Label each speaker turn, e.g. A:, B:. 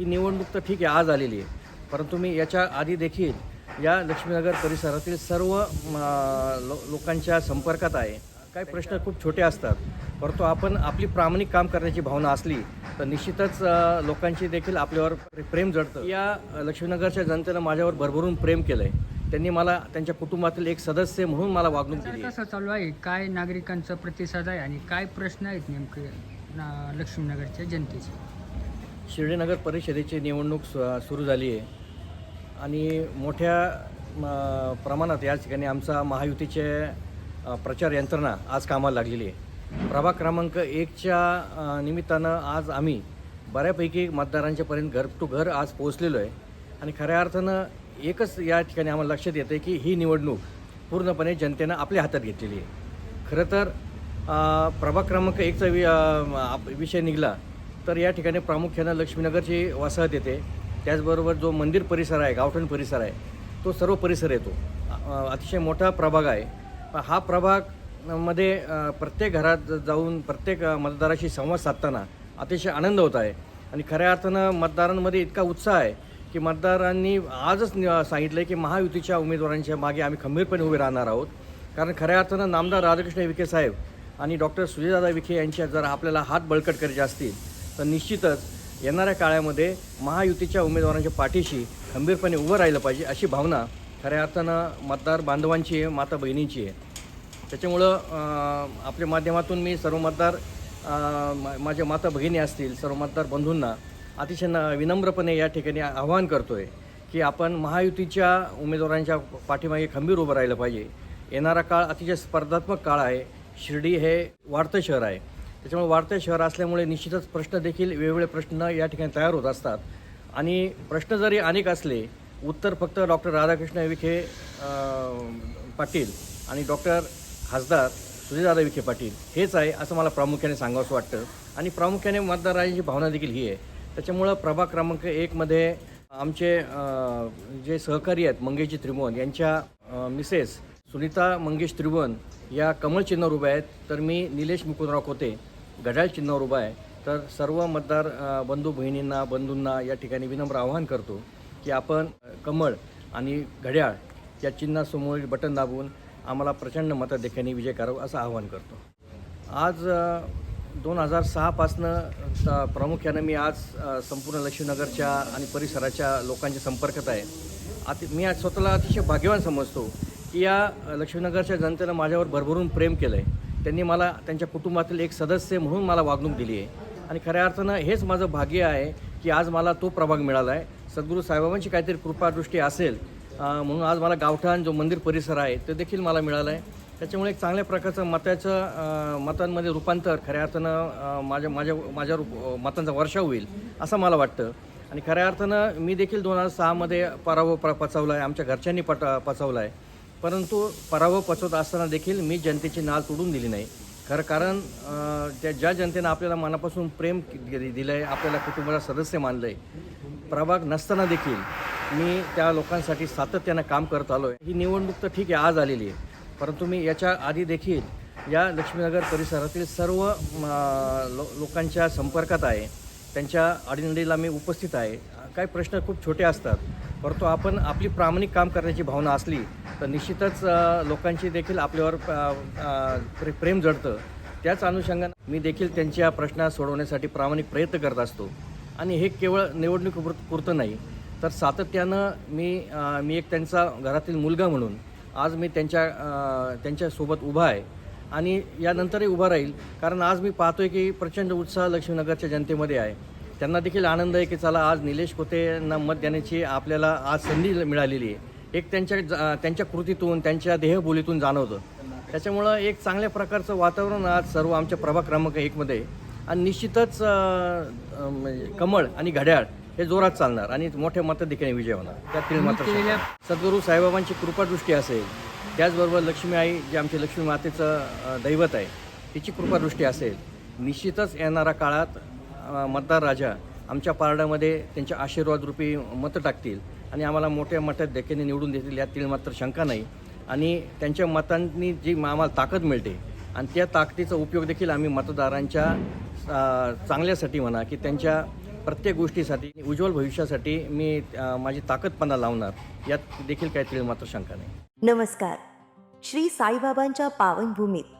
A: ही निवडणूक तर ठीक आहे आज आलेली आहे. परंतु मी याच्या आधी देखील या लक्ष्मीनगर परिसरातील सर्व म, लो लोकांच्या संपर्कात आहे. काही प्रश्न खूप छोटे असतात. परंतु आपण आपली प्रामाणिक काम करण्याची भावना असली तर निश्चितच लोकांची देखील आपल्यावर प्रेम जडतं. या लक्ष्मीनगरच्या जनतेनं माझ्यावर भरभरून प्रेम केलं आहे त्यांनी मला त्यांच्या कुटुंबातील एक सदस्य म्हणून मला वागणूक दिली.
B: कसं चालू आहे? काय नागरिकांचा प्रतिसाद आहे? आणि काय प्रश्न आहेत नेमके ना- लक्ष्मीनगरच्या जनतेचे?
A: शिर्डीनगर परिषदेची निवडणूक सु सुरू झाली आहे. आणि मोठ्या प्रमाणात या ठिकाणी आमचा महायुतीचे प्रचार यंत्रणा आज कामाला लागलेली आहे. प्रभाग क्रमांक एकच्या निमित्तानं आज आम्ही बऱ्यापैकी मतदारांच्यापर्यंत घर टू घर आज पोहोचलेलो आहे. आणि खऱ्या अर्थानं एकच या ठिकाणी आम्हाला लक्षात येतं आहे की ही निवडणूक पूर्णपणे जनतेनं आपल्या हातात घेतलेली आहे. खरं तर प्रभाग क्रमांक एकचा वि विषय निघाला. तर या ठिकाणी प्रामुख्यानं लक्ष्मीनगरची वसाहत येते. त्याचबरोबर जो मंदिर परिसर आहे गावठण परिसर आहे तो सर्व परिसर येतो. अतिशय मोठा प्रभाग आहे. हा प्रभागमध्ये प्रत्येक घरात जाऊन प्रत्येक मतदाराशी संवाद साधताना अतिशय आनंद होत आहे. आणि खऱ्या अर्थानं मतदारांमध्ये इतका उत्साह आहे की मतदारांनी आजच सांगितलं की महायुतीच्या उमेदवारांच्या मागे आम्ही खंबीरपणे उभे राहणार आहोत. कारण खऱ्या अर्थानं नामदार राधाकृष्ण विखे साहेब आणि डॉक्टर सुजयदादा विखे यांच्या जर आपल्याला हात बळकट करायचे असतील तर निश्चितच येणाऱ्या काळामध्ये महायुतीच्या उमेदवारांच्या पाठीशी खंबीरपणे उभं राहिलं पाहिजे अशी भावना खऱ्या अर्थानं मतदार बांधवांची आहे माता बहिणींची आहे. त्याच्यामुळं आपल्या माध्यमातून मी सर्व मतदार माझ्या माता भगिनी असतील सर्व मतदार बंधूंना अतिशय न विनम्रपणे या ठिकाणी आवाहन करतो आहे की आपण महायुतीच्या उमेदवारांच्या पाठीमागे खंबीर उभं राहिलं पाहिजे. येणारा काळ अतिशय स्पर्धात्मक काळ आहे. शिर्डी हे वाढतं शहर आहे. त्याच्यामुळे वाढतं शहर असल्यामुळे निश्चितच प्रश्न देखील वेगवेगळे प्रश्न या ठिकाणी तयार होत असतात. आणि प्रश्न जरी अनेक असले उत्तर फक्त डॉक्टर राधाकृष्ण विखे पाटील आणि डॉक्टर खासदार सुजयदादा विखे पाटील हेच आहे असं मला प्रामुख्याने सांगावंसं वाटतं. आणि प्रामुख्याने मतदारांची भावना देखील ही आहे. त्याच्यामुळं प्रभाग क्रमांक एकमध्ये आमचे जे सहकारी आहेत मंगेशजी त्रिभुवन यांच्या मिसेस सुनीता मंगेश त्रिभुवन या कमळ चिन्हावर उभ्या आहेत. तर मी निलेश मुकुंदराव होते घड्याळ चिन्हावर उभा आहे. तर सर्व मतदार बंधू बहिणींना बंधूंना या ठिकाणी विनम्र आवाहन करतो की आपण कमळ आणि घड्याळ या चिन्हासमोर बटन दाबून आम्हाला प्रचंड मताधिक्याने विजय करावं असं आवाहन करतो. आज दोन हजार सहापासनं प्रामुख्यानं मी आज संपूर्ण लक्ष्मीनगरच्या आणि परिसराच्या लोकांच्या संपर्कात आहे. अति मी आज स्वतःला अतिशय भाग्यवान समजतो की या लक्ष्मीनगरच्या जनतेनं माझ्यावर भरभरून प्रेम केलं आहे त्यांनी मला त्यांच्या कुटुंबातील एक सदस्य म्हणून मला वागणूक दिली आहे. आणि खऱ्या अर्थानं हेच माझं भाग्य आहे की आज मला तो प्रभाग मिळाला आहे सद्गुरू साईबाबांची काहीतरी कृपादृष्टी असेल म्हणून आज मला गावठाण जो मंदिर परिसर आहे ते देखील मला मिळालं आहे त्याच्यामुळे एक चांगल्या प्रकारचं मताचं मतांमध्ये रूपांतर खऱ्या अर्थानं माझ्या माझ्या माझ्या रूप मतांचा वर्षा होईल असं मला वाटतं. आणि खऱ्या अर्थानं मी देखील दोन हजार सहामध्ये पराभव प पचवला आहे आमच्या घरच्यांनी पट पचवला आहे परंतु पराभव पचवत असताना देखील मी जनतेची नाल तोडून दिली नाही. खरं कारण ज्या त्या ज्या जनतेनं आपल्याला मनापासून प्रेम दिलं आहे आपल्याला कुटुंबाला सदस्य मानलं आहे प्रभाग नसताना देखील मी त्या लोकांसाठी सातत्यानं काम करत आलो आहे ही निवडणूक तर ठीक आहे आज आलेली आहे. परंतु मी याच्या आधी देखील या लक्ष्मीनगर परिसरातील सर्व म, लो लोकांच्या संपर्कात आहे. त्यांच्या अडीनडीला मी उपस्थित आहे. काही प्रश्न खूप छोटे असतात. परंतु आपण आपली प्रामाणिक काम करण्याची भावना असली तर निश्चितच लोकांची देखील आपल्यावर प्रेम जडतं. त्याच अनुषंगानं मी देखील त्यांच्या प्रश्न सोडवण्यासाठी प्रामाणिक प्रयत्न करत असतो. आणि हे केवळ निवडणूक पुरतं नाही तर सातत्यानं मी मी एक त्यांचा घरातील मुलगा म्हणून आज मी त्यांच्या त्यांच्यासोबत उभा आहे. आणि यानंतरही उभा राहील कारण आज मी पाहतोय की प्रचंड उत्साह लक्ष्मीनगरच्या जनतेमध्ये आहे. त्यांना देखील आनंद आहे की चला आज निलेश कोतेंना मत देण्याची आपल्याला आज संधी मिळालेली आहे. एक त्यांच्या त्यांच्या कृतीतून त्यांच्या देहबोलीतून जाणवतं. त्याच्यामुळं एक चांगल्या प्रकारचं वातावरण आज सर्व आमच्या प्रभाग क्रमांक एकमध्ये. आणि निश्चितच म्हणजे कमळ आणि घड्याळ हे जोरात चालणार आणि मोठ्या मताधिकाने विजय होणार. त्यातील मात्र सद्गुरू साईबाबांची कृपादृष्टी असेल त्याचबरोबर लक्ष्मी आई जे आमचे लक्ष्मी मातेचं दैवत आहे तिची कृपादृष्टी असेल निश्चितच येणाऱ्या काळात मतदार राजा आमच्या पारड्यामध्ये त्यांच्या आशीर्वादरूपी मतं टाकतील आणि आम्हाला मोठ्या मोठ्या देखीने निवडून देतील यातील मात्र शंका नाही. आणि त्यांच्या मतांनी जी आम्हाला ताकद मिळते आणि त्या ताकदीचा उपयोग देखील आम्ही मतदारांच्या चांगल्यासाठी म्हणा की त्यांच्या प्रत्येक गोष्टीसाठी उज्ज्वल भविष्यासाठी मी माझी ताकदपणा लावणार यात देखील काही मात्र शंका नाही.
C: नमस्कार. श्री साईबाबांच्या पावनभूमीत